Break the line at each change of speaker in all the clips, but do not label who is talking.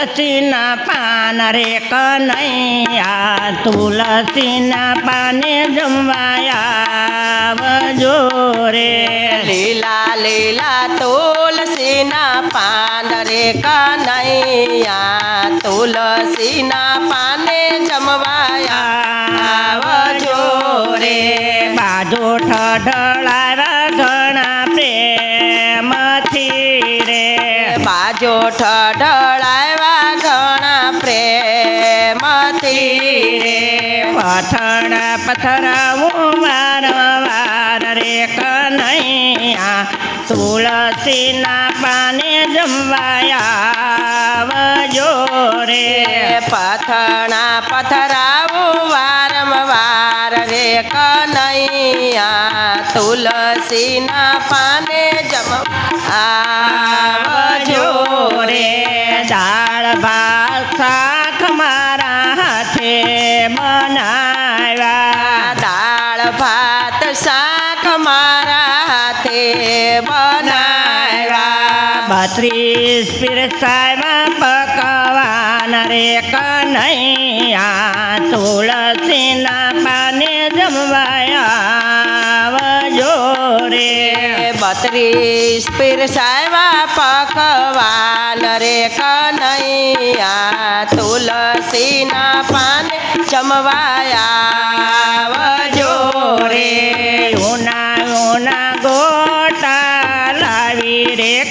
તુલસીના પાન રે કનૈયા તુલસીના પાને જમવાયા. રે.
લીલા લીલા તુલસીના પાન રે કનૈયા તુલસીના પાને જમવાયા. આવજો રે.
બાજુ ઠઢળાવા
બાજો ઠઢળાવ્યા ઘણા પ્રેમથી રે.
પથણ પથરાવું વારંવાર રે કનૈયા તુલસીના પાને જમવાયા રે.
પથણા પથરાવું વારંવાર રે કનૈયા તુલસીના પાને
બનાવ્યા બત્રીસ પીરસાયમાં પકવાન રે કનૈયા તુલસીના પાને જમવાયા રે.
બત્રીસ સાહેબા પકવાન રે કનૈયા તુલસીના પાને જમવાયા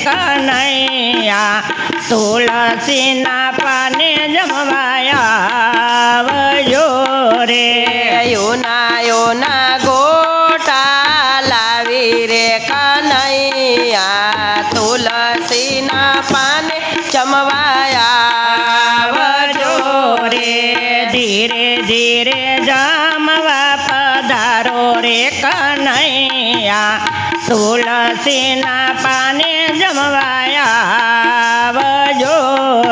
કનૈયા તુલસીના પાને જમવાયા રે.
યોના યોના ગોટા લાવી રે કનૈયા તુલસીના પાને જમવાયા જો રે.
ધીરે ધીરે જમવા પધારો રે કનૈયા તુલસીના પાને જમવાયા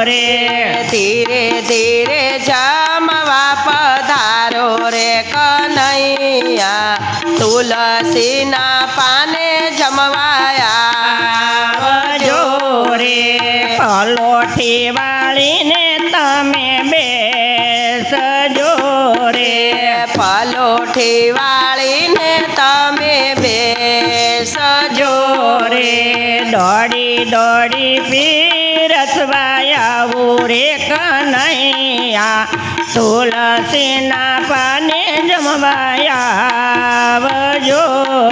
રે.
ધીરે ધીરે જમવા પધારો રે કનૈયા. તુલસીના પાને જમવાયા જો રે.
પલોઠી વાળીને તમે બેસજો રે.
પલોઠી વાળીને તમે બેસજો
રે. દોડી દોડી પીરસવાયા રે કનૈયા. તુલસીના પાને જમવાયા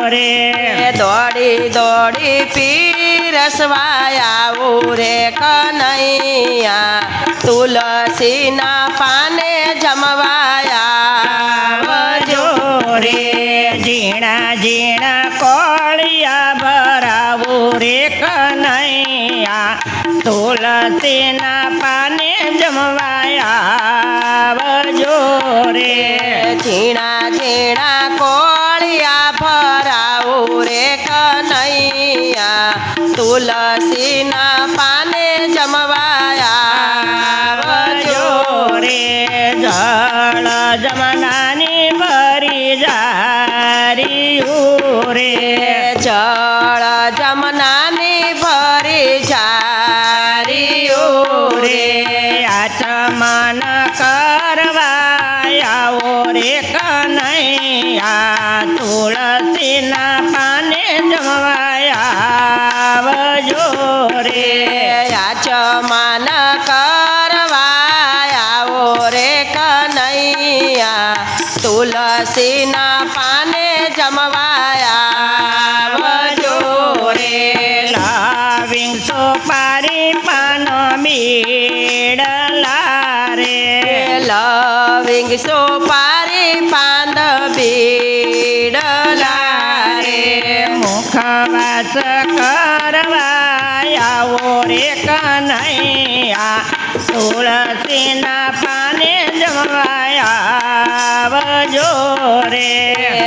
રે.
દોડી દોડી પીરસવાયા રે કનૈયા. તુલસીના પાને જમવાયા
ઝીણા ઝીણા કોળિયા ભરાવું રે કનૈયા. તુલસીના પાને જમવાયા રે.
ઝીણા ઝીણા કોળિયા ભરાવો રે કનૈયા. તુલસીના પાને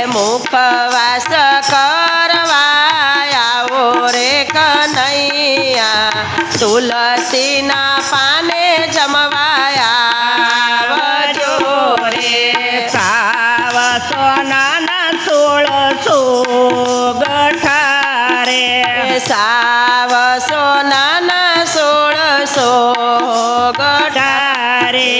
मुखवास करवायाओ रे कन्हैया। तुलसीना
पाने जमवाया जो रे।
सावस नाना तुळसो गठारे। सावसो नाना सोळसो गठारे।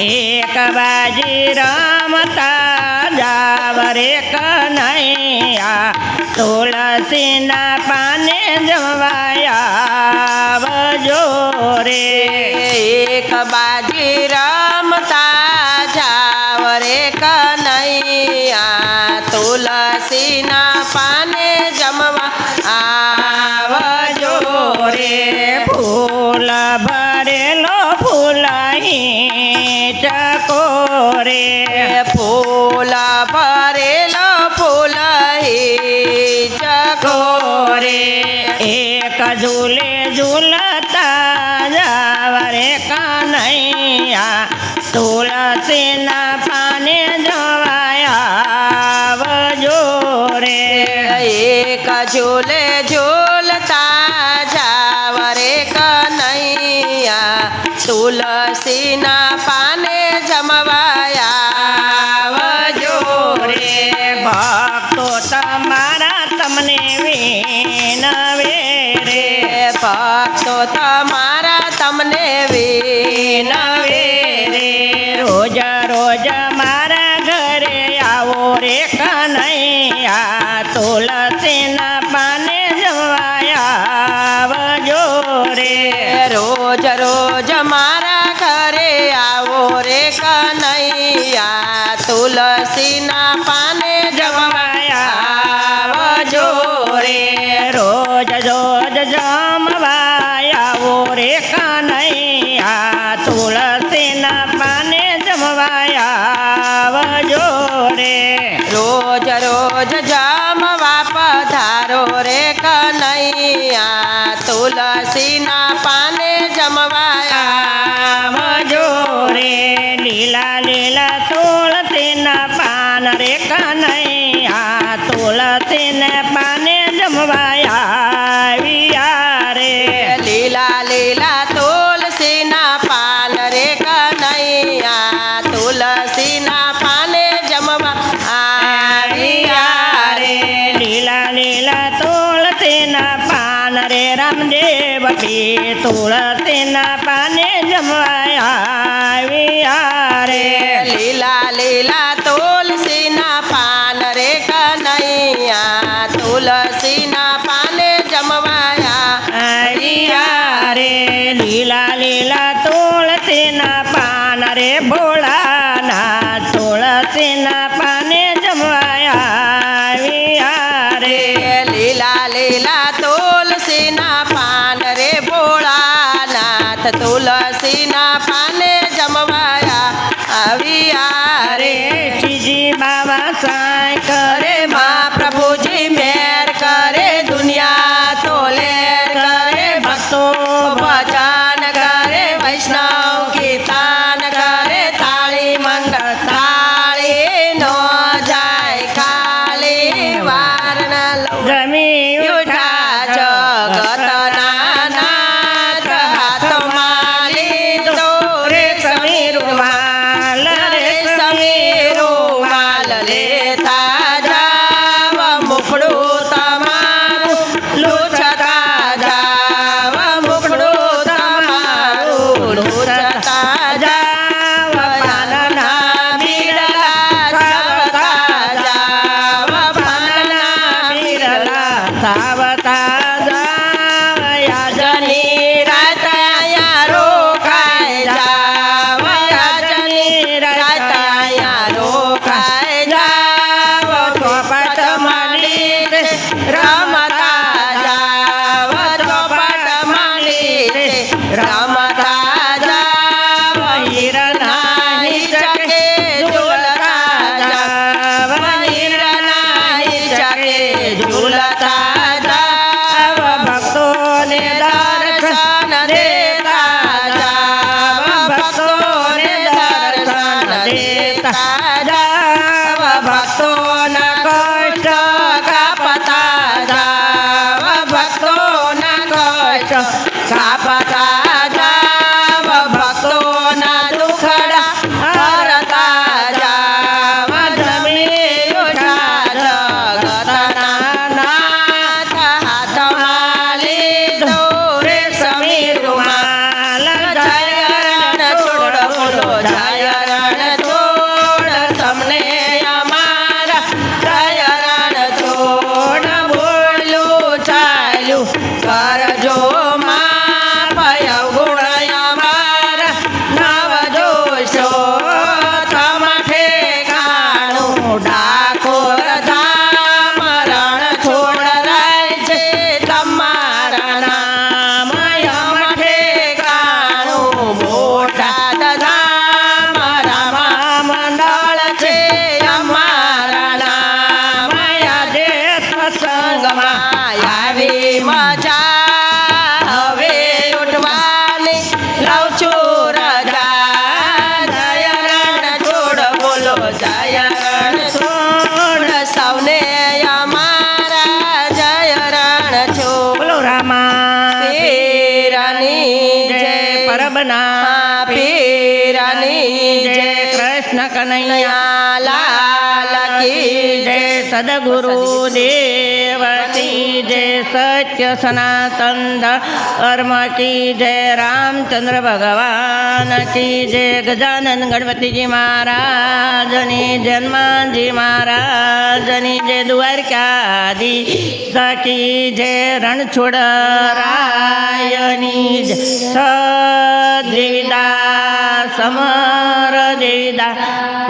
एक
बाजी रामता જાવરે કનૈયા તુલસીના પાને જમવાયા જો રે. એક બાજી રમતા જાવરે કનૈયા તુલસીના પાને જમવા આવજો રે.
ફૂલ ભરેલો ફૂલાઈ ચકોરે તુલસીના પાને
જમવાયા રે.
ભક્તો તમારા તમને વિનવે રે
ભક્તો તમારા તમને વિનવે
રે રોજ રોજ મારા ઘરે આવો રે કનૈયા તુલસીના પાને જમવાયા આવજો રે
રોજ રોજ મારા ઘરે આવો રે કનૈયા
તુલસી રામદેવથી તુળસીના પાને જમવાય આવી હારે. લીલા લીલા
તુલસી
કૃષ્ણ કનૈયા
લાલ કી
જય સદગુરુ દેવકી જય સત્ય સનાતન ધર્મ કી જય રામચંદ્ર ભગવાન કી જય ગજાનંદ ગણપતિજી મહારાજની જન્માજી મહારાજની જય દ્વારકાધી સખી જય રણછોડરાયની જય સદેવીદાસ સમર દેદા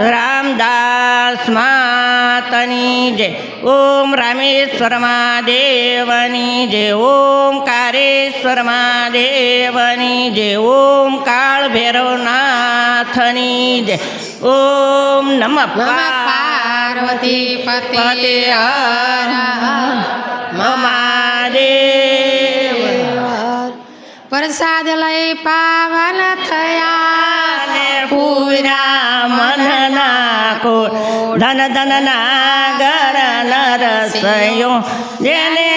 રામદાસ માતની જય ઓમ રામેશ્વર મહાદેવની જય ઓમ કારેશ્વર મહાદેવની જય ઓમ કાળ ભૈરવનાથની જય ઓમ નમ
પાર્વતી પતિ હર
મહાદેવ
પ્રસાદ લઈ પાવન થયા.
પૂરા મનના કો ધન ધન નાગર નરસયો જેને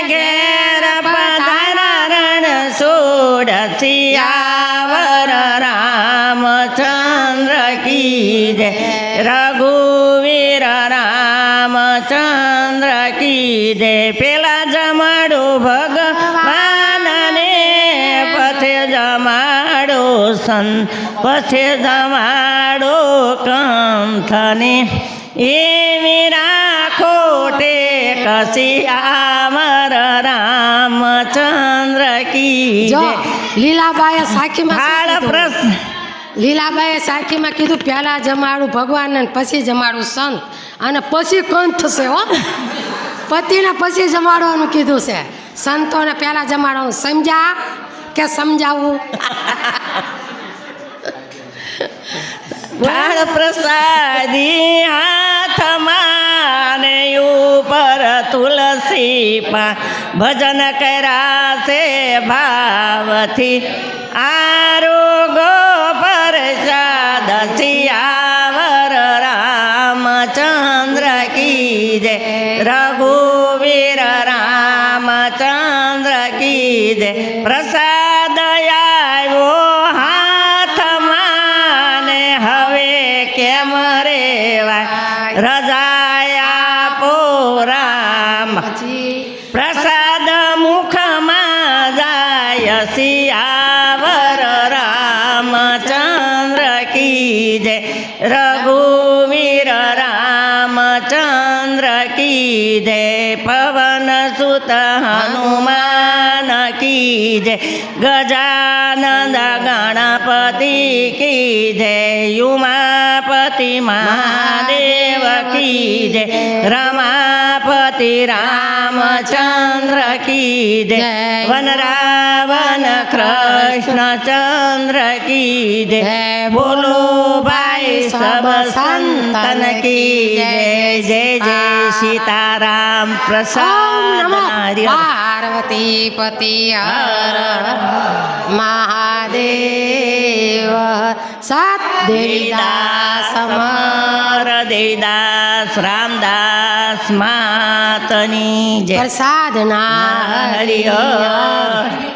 જમાડો પછી જમાડો કંથને. એવી રાખો કસી આમર રામચંદ્ર કી
લીલાબાઈ સાખીમાં?
પ્રશ્ન.
લીલાબાઈએ સાખીમાં કીધું પહેલાં જમાડું ભગવાન અને પછી જમાડું સંત. અને પછી કંઠ થશે હો. પતિને પછી જમાડવાનું કીધું છે. સંતોને પહેલાં જમાડવાનું સમજા કે સમજાવવું
થાળ પ્રસાદી હાથમાં ઉપર તુલસી પા ભજન કર્યા છે ભાવથી. આરોગો પ્રસાદ સિયાવર રામચંદ્ર કી જય. રઘુવીર રામચંદ્ર કી જય. પ્રસાદ રઘુવીર રામચંદ્ર કી જય પવન સુત હનુમાન કી જય ગજાનંદ ગણપતિ કી જય યુમાપતિ મહાદેવ કી જય રમાપતિ રામચંદ્ર કી જય વનરાવન કૃષ્ણચંદ્ર કી જય બોલો સબ સંતન કી જય જય જય સીતારામ પ્રસાદ.
પાર્વતી પતિ હર મહાદેવ સત દેવીદાસ
સમર દેવદાસ રામદાસ માતની જય
પ્રસાદના
હરિહર